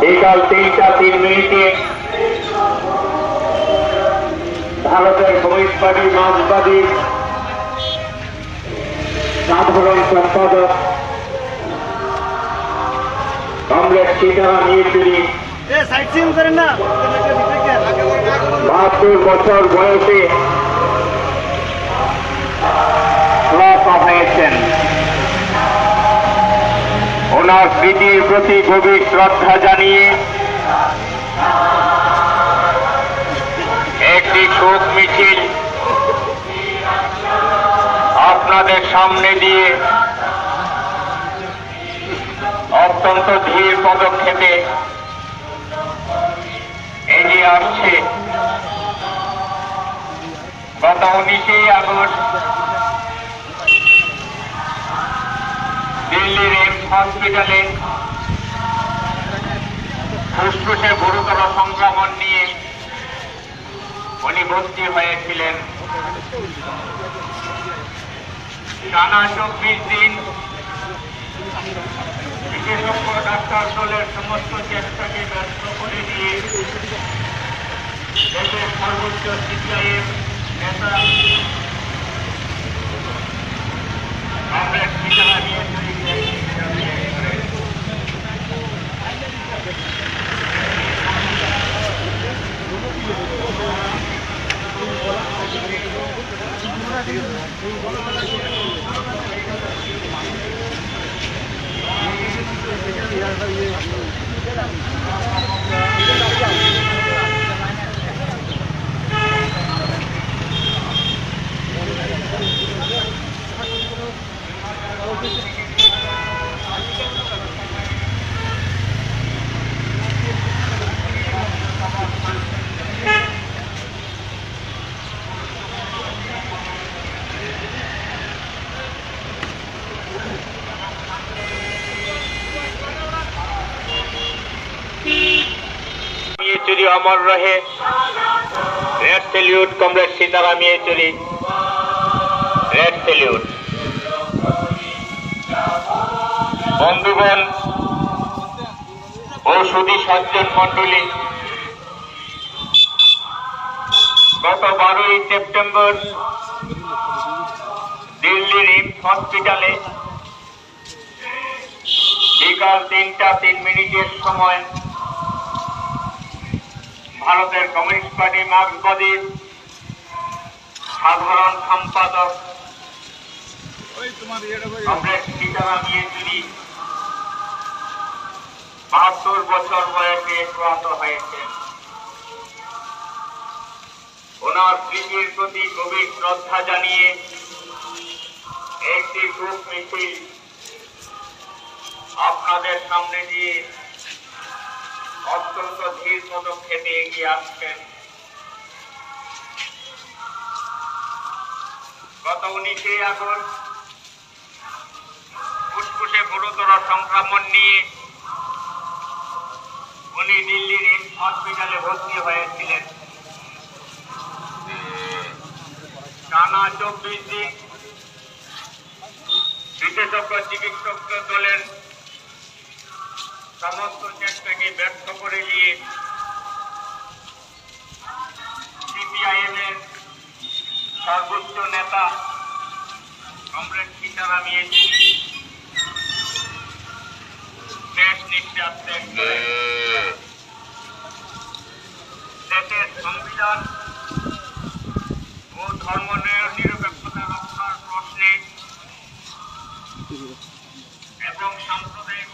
বিকাল তিনটা তিন মিনিটে ভারতের কমিউনিস্টবাদী মার্ক্সবাদী সাধারণ সম্পাদক কংগ্রেস সীতারাম ইয়েচুরি বাহাত্তর বছর বয়সে প্রয়াত হয়েছেন। ওনার স্মৃতির প্রতি গভীর শ্রদ্ধা জানিয়ে একটি শোক মিছিল আপনাদের সামনে দিয়ে অত্যন্ত ধীর পদক্ষেপে এগিয়ে আসছে। গত উনিশে আগস্ট দিল্লির হসপিটালে ফুসফুসে গুরুতর সংক্রমণ নিয়ে উনি ভর্তি হয়েছিলেন। টানা চব্বিশ দিন বিশেষজ্ঞ ডাক্তার দলের সমস্ত চেষ্টাকে ব্যর্থ করে দিয়ে দেশের সর্বোচ্চ সিপিআইএম নেতা ইয়েচুরি অমর রহে। Red salute comrade Sitaram Yechury red salute বন্ধুগণ সুদী সজ্জন মন্ডলী গত বারোই সেপ্টেম্বর দিল্লির ইমস হসপিটালে বিকাল তিনটা তিন মিনিটের সময় ভারতের কমিউনিস্ট পার্টি মার্ক্সবাদী সাধারণ সম্পাদক বাহাত্তর বছর বয়সে হয়েছেন। ওনার স্মৃতির প্রতি গভীর শ্রদ্ধা জানিয়ে একটি শোক মিছিল আপনাদের সামনে দিয়ে অত্যন্ত ধীর পদক্ষেপে এগিয়ে আসছেন। গত উনিশে আগস্ট ফুসফুসে গুরুতর সংক্রমণ নিয়ে উনি দিল্লির এমস হসপিটালে ভর্তি হয়েছিলেন। টানা চব্বিশ দিন বিশেষজ্ঞ চিকিৎসক দলের সমস্ত চেষ্টাকে ব্যর্থ করে দিয়ে সিপিআইএম এর সর্বোচ্চ নেতা কমরেড সীতারাম ইয়েচুরি শেষ নিঃশ্বাস ত্যাগ। দেশের সংবিধান ও ধর্ম নিরপেক্ষতা রক্ষার প্রশ্নে এবং সাম্প্রদায়িক